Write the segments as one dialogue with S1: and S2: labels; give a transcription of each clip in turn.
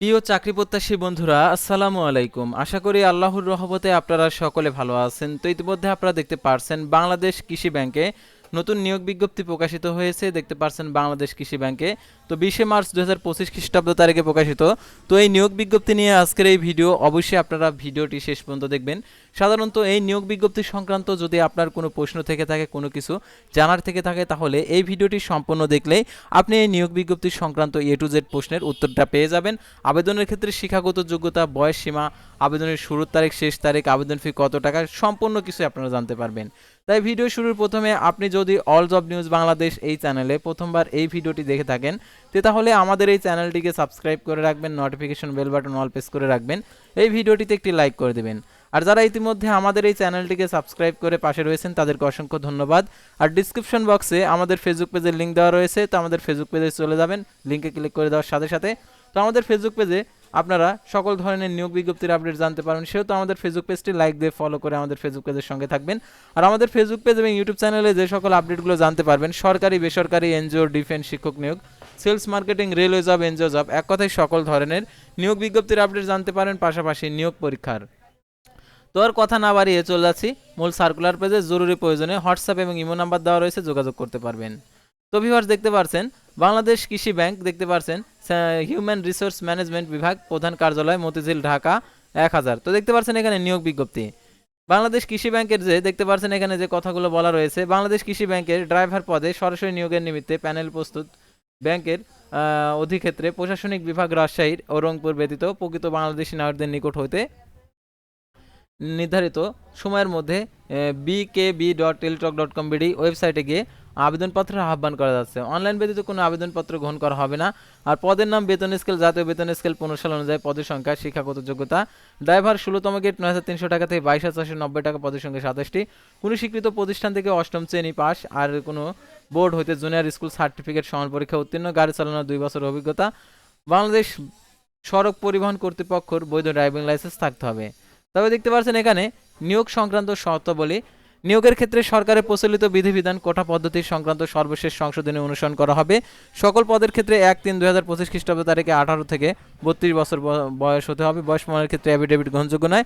S1: প্রিয় চাকরি প্রত্যাশী বন্ধুরা, আসসালামু আলাইকুম। আশা করি আল্লাহর রহমতে আপনারা সকলে ভালো আছেন। তো ইতিমধ্যে আপনারা দেখতে পারছেন, বাংলাদেশ কৃষি ব্যাংকে নতুন নিয়োগ বিজ্ঞপ্তি প্রকাশিত হয়েছে, দেখতে পারছেন বাংলাদেশ কৃষি ব্যাংকে। তো বিশে মার্চ দু হাজার পঁচিশ খ্রিস্টাব্দ তারিখে প্রকাশিত। তো এই নিয়োগ বিজ্ঞপ্তি নিয়ে আজকের এই ভিডিও অবশ্যই আপনারা ভিডিওটি শেষ পর্যন্ত দেখবেন। সাধারণত এই নিয়োগ বিজ্ঞপ্তি সংক্রান্ত যদি আপনার কোনো প্রশ্ন থেকে থাকে, কোনো কিছু জানার থেকে থাকে, তাহলে এই ভিডিওটি সম্পূর্ণ দেখলেই আপনি এই নিয়োগ বিজ্ঞপ্তি সংক্রান্ত এ টু জেড প্রশ্নের উত্তরটা পেয়ে যাবেন। আবেদনের ক্ষেত্রে শিক্ষাগত যোগ্যতা, বয়স সীমা, আবেদনের শুরুর তারিখ, শেষ তারিখ, আবেদন ফি কত টাকা, সম্পূর্ণ কিছু আপনারা জানতে পারবেন। তাই ভিডিও শুরুর প্রথমে আপনি যদি অল জব নিউজ বাংলাদেশ এই চ্যানেলে প্রথমবার এই ভিডিওটি দেখে থাকেন, তে তাহলে আমাদের এই চ্যানেলটিকে সাবস্ক্রাইব করে রাখবেন notification bell button all press করে রাখবেন, এই ভিডিওটিতে একটি লাইক করে দেবেন। আর যারা ইতিমধ্যে আমাদের এই চ্যানেলটিকে সাবস্ক্রাইব করে পাশে রয়েছেন, তাদেরকে অসংখ্য ধন্যবাদ। আর ডিসক্রিপশন বক্সে আমাদের ফেসবুক পেজের লিঙ্ক দেওয়া রয়েছে, তো আমাদের ফেসবুক পেজে চলে যাবেন লিঙ্কে ক্লিক করে দেওয়ার সাথে সাথে। তো আমাদের ফেসবুক পেজে আপনারা সকল ধরনের নিয়োগ বিজ্ঞপ্তির আপডেট জানতে পারবেন সেহেতু আমাদের ফেসবুক পেজটি লাইক দিয়ে ফলো করে আমাদের ফেসবুক পেজের সঙ্গে থাকবেন। আর আমাদের ফেসবুক পেজ এবং ইউটিউব চ্যানেলে যে সকল আপডেটগুলো জানতে পারবেন, সরকারি, বেসরকারি, এনজিও ডিফেন্স শিক্ষক নিয়োগ sales marketing railway job NGO job এক কথায় সকল ধরনের নিয়োগ বিজ্ঞপ্তির আপডেট জানতে পারেন, পাশাপাশি নিয়োগ পরীক্ষার। তো আর কথা না বাড়িয়ে চলে যাচ্ছি। মূল সার্কুলার পেজে জরুরি প্রয়োজনে হোয়াটসঅ্যাপ এবং ইমো নাম্বার দেওয়া রয়েছে, যোগাযোগ করতে পারবেন। তো ভিউয়ার্স দেখতে পারছেন বাংলাদেশ কৃষি ব্যাংক, দেখতে পারছেন হিউম্যান রিসোর্স ম্যানেজমেন্ট বিভাগ, প্রধান কার্যালয়, মতিঝিল, ঢাকা, এক হাজার। তো দেখতে পারছেন এখানে নিয়োগ বিজ্ঞপ্তি। বাংলাদেশ কৃষি ব্যাংকের যে, দেখতে পারছেন এখানে যে কথাগুলো বলা রয়েছে, বাংলাদেশ কৃষি ব্যাংকের ড্রাইভার পদে সরাসরি নিয়োগের নিমিত্তে প্যানেল প্রস্তুত ব্যাংকের অধিক্ষেত্রে প্রশাসনিক বিভাগ রাজশাহীর ও রংপুর ব্যতীত প্রকৃত বাংলাদেশি নাগরিকদের নিকট হইতে নির্ধারিত সময়ের মধ্যে B K B dot Teletalk dot com BD ওয়েবসাইটে গিয়ে আবেদনপত্রের আহ্বান করা যাচ্ছে। অনলাইন ব্যতীত কোনো আবেদনপত্র গ্রহণ করা হবে না। আর পদের নাম, বেতন স্কেল, জাতীয় বেতন স্কেল পনেরো সাল অনুযায়ী পদের সংখ্যা, শিক্ষাগত যোগ্যতা। ড্রাইভার ষোলোতম গেট, নয় হাজার তিনশো টাকা থেকে বাইশ হাজার চারশো নব্বই টাকা পদের সংখ্যা সাতাশটি। কোনো স্বীকৃত প্রতিষ্ঠান থেকে অষ্টম শ্রেণি পাস। আর কোনো বোর্ড হইতে জুনিয়র স্কুল সার্টিফিকেট সমান পরীক্ষা উত্তীর্ণ, গাড়ি চালানোর দুই বছর অভিজ্ঞতা। বাংলাদেশ সড়ক পরিবহন কর্তৃপক্ষের বৈধ ড্রাইভিং লাইসেন্স থাকতে হবে। তবে দেখতে পাচ্ছেন এখানে নিয়োগ সংক্রান্ত শর্তাবলী নিয়োগের ক্ষেত্রে সরকারের প্রচলিত বিধিবিধান কোটা পদ্ধতি সংক্রান্ত সর্বশেষ সংশোধনী অনুসরণ করা হবে। সকল পদের ক্ষেত্রে এক তিন দুই হাজার পঁচিশ খ্রিস্টাব্দ তারিখে আঠারো থেকে বত্রিশ বছর বয়স হতে হবে। বয়স প্রমাণের ক্ষেত্রে অ্যাফিডেভিট গ্রহণযোগ্য নয়।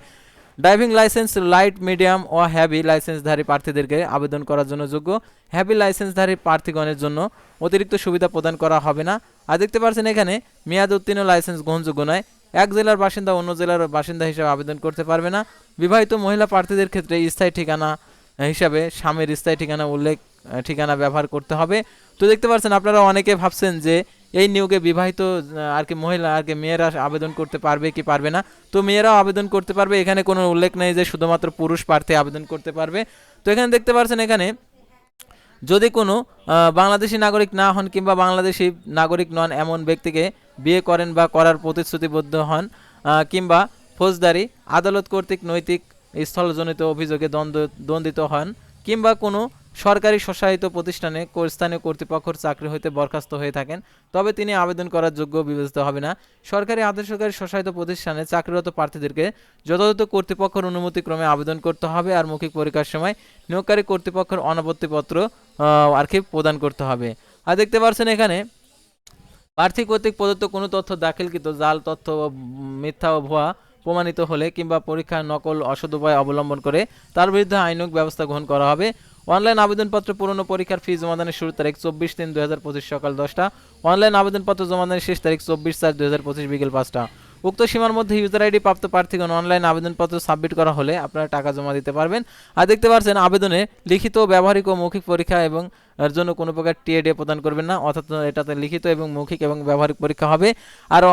S1: ড্রাইভিং লাইসেন্স লাইট মিডিয়াম ও হ্যাভি লাইসেন্সধারী প্রার্থীদেরকে আবেদন করার জন্য যোগ্য। হ্যাভি লাইসেন্সধারী প্রার্থীগণের জন্য অতিরিক্ত সুবিধা প্রদান করা হবে না। আর দেখতে পাচ্ছেন এখানে, মেয়াদ উত্তীর্ণ লাইসেন্স গ্রহণযোগ্য নয়। এক জেলার বাসিন্দা অন্য জেলার বাসিন্দা হিসেবে আবেদন করতে পারবে না। বিবাহিত মহিলা প্রার্থীদের ক্ষেত্রে স্থায়ী ঠিকানা হিসাবে স্বামীর স্থায়ী ঠিকানা উল্লেখ ঠিকানা ব্যবহার করতে হবে। তো দেখতে পাচ্ছেন, আপনারা অনেকে ভাবছেন যে এই নিয়োগে বিবাহিত আর কি মহিলা, আর কি মেয়েরা আবেদন করতে পারবে কি পারবে না? তো মেয়েরাও আবেদন করতে পারবে। এখানে কোনো উল্লেখ নেই যে শুধুমাত্র পুরুষ প্রার্থী আবেদন করতে পারবে। তো এখানে দেখতে পাচ্ছেন এখানে, যদি কোনো বাংলাদেশি নাগরিক না হন কিংবা বাংলাদেশি নাগরিক নন, এমন ব্যক্তিকে বিয়ে করেন বা করার প্রতিশ্রুতিবদ্ধ হন কিংবা ফৌজদারি, আদালত কর্তৃক নৈতিক স্থলজনিত অভিযোগে দ্বন্দ্ব, দ্বন্দ্বিত হন কিংবা কোনো সরকারি স্বশাসিত প্রতিষ্ঠানে স্থানীয় কর্তৃপক্ষের চাকরি হইতে বরখাস্ত হয়ে থাকেন, তবে তিনি আবেদন করার যোগ্য বিবেচিত হবে না। সরকারি আদেশকারী স্বশাসিত প্রতিষ্ঠানে চাকরিরত প্রার্থীদেরকে যথাযথ কর্তৃপক্ষের অনুমতিক্রমে আবেদন করতে হবে আর মৌখিক পরীক্ষার সময় নিয়োগকারী কর্তৃপক্ষের অনাপত্তিপত্র আর কি প্রদান করতে হবে। আর দেখতে পাচ্ছেন এখানে, প্রার্থী কর্তৃক প্রদত্ত কোনো তথ্য দাখিলকৃত, জাল তথ্য মিথ্যা ও ভুয়া প্রমাণিত হলে কিংবা পরীক্ষার নকল অসদ উপায় অবলম্বন করে তার বিরুদ্ধে আইনক ব্যবস্থা গ্রহণ করা হবে। অনলাইন আবেদনপত্র, পুরনো পরীক্ষার ফি জমাদানের শুরু তারিখ চব্বিশ তিন দু সকাল দশটা। অনলাইন আবেদনপত্র জমাদানের শেষ তারিখ চব্বিশ চার দু বিকেল পাঁচটা। উক্ত সীমার মধ্যে ইউজার আইডি প্রাপ্ত প্রার্থীগণ অনলাইন আবেদনপত্র সাবমিট করা হলে আপনারা টাকা জমা দিতে পারবেন। আর দেখতে পাচ্ছেন, আবেদনে লিখিত, ব্যবহারিক ও মৌখিক পরীক্ষা এবং এর জন্য কোনো প্রকার টিএডে প্রদান করবেন না, অর্থাৎ এটাতে লিখিত এবং মৌখিক এবং ব্যবহারিক পরীক্ষা হবে। আর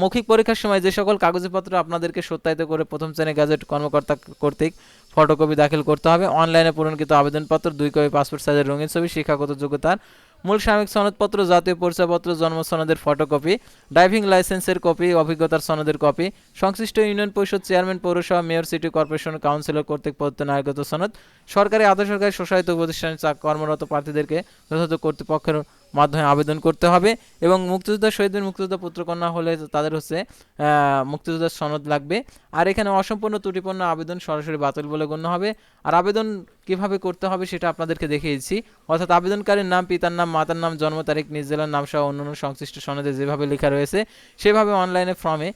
S1: মৌখিক পরীক্ষার সময় যে সকল কাগজপত্র আপনাদেরকে সত্যায়িত করে প্রথম শ্রেণি গ্যাজেট কর্মকর্তা কর্তৃক ফটোকপি দাখিল করতে হবে। অনলাইনে পূরণকৃত আবেদনপত্র, দুই কপি পাসপোর্ট সাইজের রঙিন ছবি, শিক্ষাগত যোগ্যতার মূল সাময়িক সনদপত্র, জাতীয় পরিচয়পত্র, জন্ম সনদের ফটোকপি, ড্রাইভিং লাইসেন্সের কপি, অভিজ্ঞতার সনদের কপি, সংশ্লিষ্ট ইউনিয়ন পরিষদ চেয়ারম্যান, পৌরসভা, মেয়র, সিটি কর্পোরেশন কাউন্সিলর কর্তৃক প্রদত্ত নাগরিকত্ব সনদ, সরকারি আধা সরকারি স্বশাসিত প্রতিষ্ঠানে কর্মরত প্রার্থীদেরকে যথাযথ কর্তৃপক্ষের মাধ্যমে আবেদন করতে হবে এবং মুক্তিযোদ্ধা শহীদদের মুক্তিযোদ্ধা পুত্রকন্যা হলে তাদের হচ্ছে মুক্তিযোদ্ধার সনদ লাগবে। আর এখানে অসম্পূর্ণ ত্রুটিপূর্ণ আবেদন সরাসরি বাতিল বলে গণ্য হবে। আর আবেদন কীভাবে করতে হবে সেটা আপনাদেরকে দেখিয়েছি। অর্থাৎ আবেদনকারীর নাম, পিতার নাম, মাতার নাম, জন্ম তারিখ, নিজ জেলার নাম সহ অন্যান্য সংশ্লিষ্ট সনদে যেভাবে লেখা রয়েছে, সেভাবে অনলাইনে ফর্মে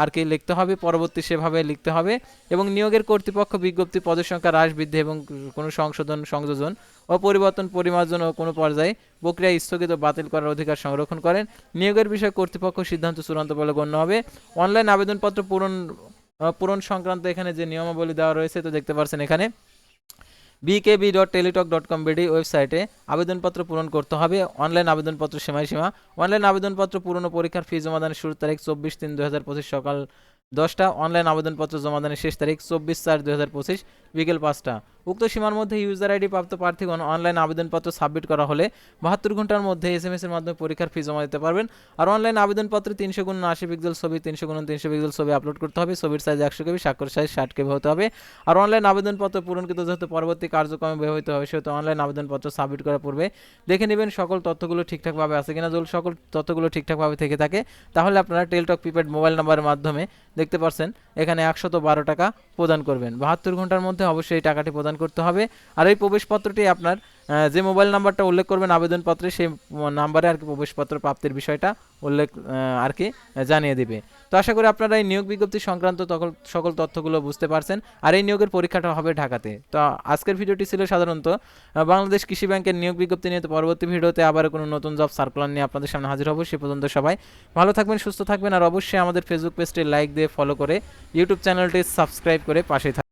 S1: আর কি লিখতে হবে, পরবর্তী সেভাবে লিখতে হবে। এবং নিয়োগের কর্তৃপক্ষ বিজ্ঞপ্তি পদের সংখ্যা হ্রাস, বৃদ্ধি এবং কোনো সংশোধন, সংযোজন ও পরিবর্তন পরিমার্জন ও কোনো পর্যায়ে প্রক্রিয়া স্থগিত বাতিল করার অধিকার সংরক্ষণ করেন। নিয়োগের বিষয়ে কর্তৃপক্ষ সিদ্ধান্ত চূড়ান্ত বলে গণ্য হবে। অনলাইন আবেদনপত্র পূরণ পূরণ সংক্রান্ত এখানে যে নিয়মাবলী দেওয়া রয়েছে তো দেখতে পাচ্ছেন এখানে। BKB dot Teletalk dot com BD ওয়েবসাইটে আবেদনপত্র পূরণ করতে হবে। অনলাইন আবেদনপত্র সময়সীমা। অনলাইন আবেদনপত্র পূরণ পরীক্ষার ফি জমাদানের শুরুর তারিখ চব্বিশ তিন দুই হাজার পঁচিশ সকাল দশটা। অনলাইন আবেদনপত্র জমাদানের শেষ তারিখ চব্বিশ চার দুই হাজার পঁচিশ বিকেল পাঁচটা। উক্ত সীমার মধ্যে ইউজার আইডি প্রাপ্ত প্রার্থীগণ অনলাইন আবেদনপত্র সাবমিট করা হলে বাহাত্তর ঘণ্টার মধ্যে এস এম এর মাধ্যমে পরীক্ষার ফি জমা দিতে পারবেন। আর অনলাইন আবেদনপত্রে তিনশো গুণ আশি পিক্সেল ছবি, তিনশো গুণ তিনশো পিক্সেল ছবি আপলোড করতে হবে। ছবির সাইজ একশো কেবি স্বাক্ষর সাইজ ষাট কেবি হতে হবে। আর অনলাইন আবেদনপত্র পূরণকৃত যেহেতু পরবর্তী কার্যক্রমে ব্যবহৃত হবে, সেহেতু অনলাইন আবেদনপত্র সাবমিট করার পূর্বে দেখে নেবেন সকল তথ্যগুলো ঠিকঠাকভাবে আছে কিনা। যদি সকল তথ্যগুলো ঠিকঠাকভাবে থেকে থাকে, তাহলে আপনারা টেলটক প্রিপেড মোবাইল নাম্বারের মাধ্যমে দেখতে পাচ্ছেন এখানে একশত বারো টাকা প্রদান করবেন। বাহাত্তর ঘণ্টার মধ্যে অবশ্যই এই টাকাটি প্রদান করতে হবে। আর এই প্রবেশপত্রটি আপনার যে মোবাইল নাম্বারটা উল্লেখ করবেন আবেদনপত্রে, সেই নাম্বারে আর কি প্রবেশপত্র প্রাপ্তির বিষয়টা উল্লেখ আর কি জানিয়ে দিবে। তো আশা করি আপনারা এই নিয়োগ বিজ্ঞপ্তি সংক্রান্ত তকল- সকল তথ্যগুলো বুঝতে পারছেন। আর এই নিয়োগের পরীক্ষাটা হবে ঢাকাতে। তো আজকের ভিডিওটি ছিল সাধারণত বাংলাদেশ কৃষি ব্যাংকের নিয়োগ বিজ্ঞপ্তি নিয়ে। তো পরবর্তী ভিডিওতে আবার কোনো নতুন জব সার্কুলার নিয়ে আপনাদের সামনে হাজির হব। সে পর্যন্ত সবাই ভালো থাকবেন, সুস্থ থাকবেন। আর অবশ্যই আমাদের ফেসবুক পেজটি লাইক দিয়ে ফলো করে ইউটিউব চ্যানেলটি সাবস্ক্রাইব করে পাশে থাকবেন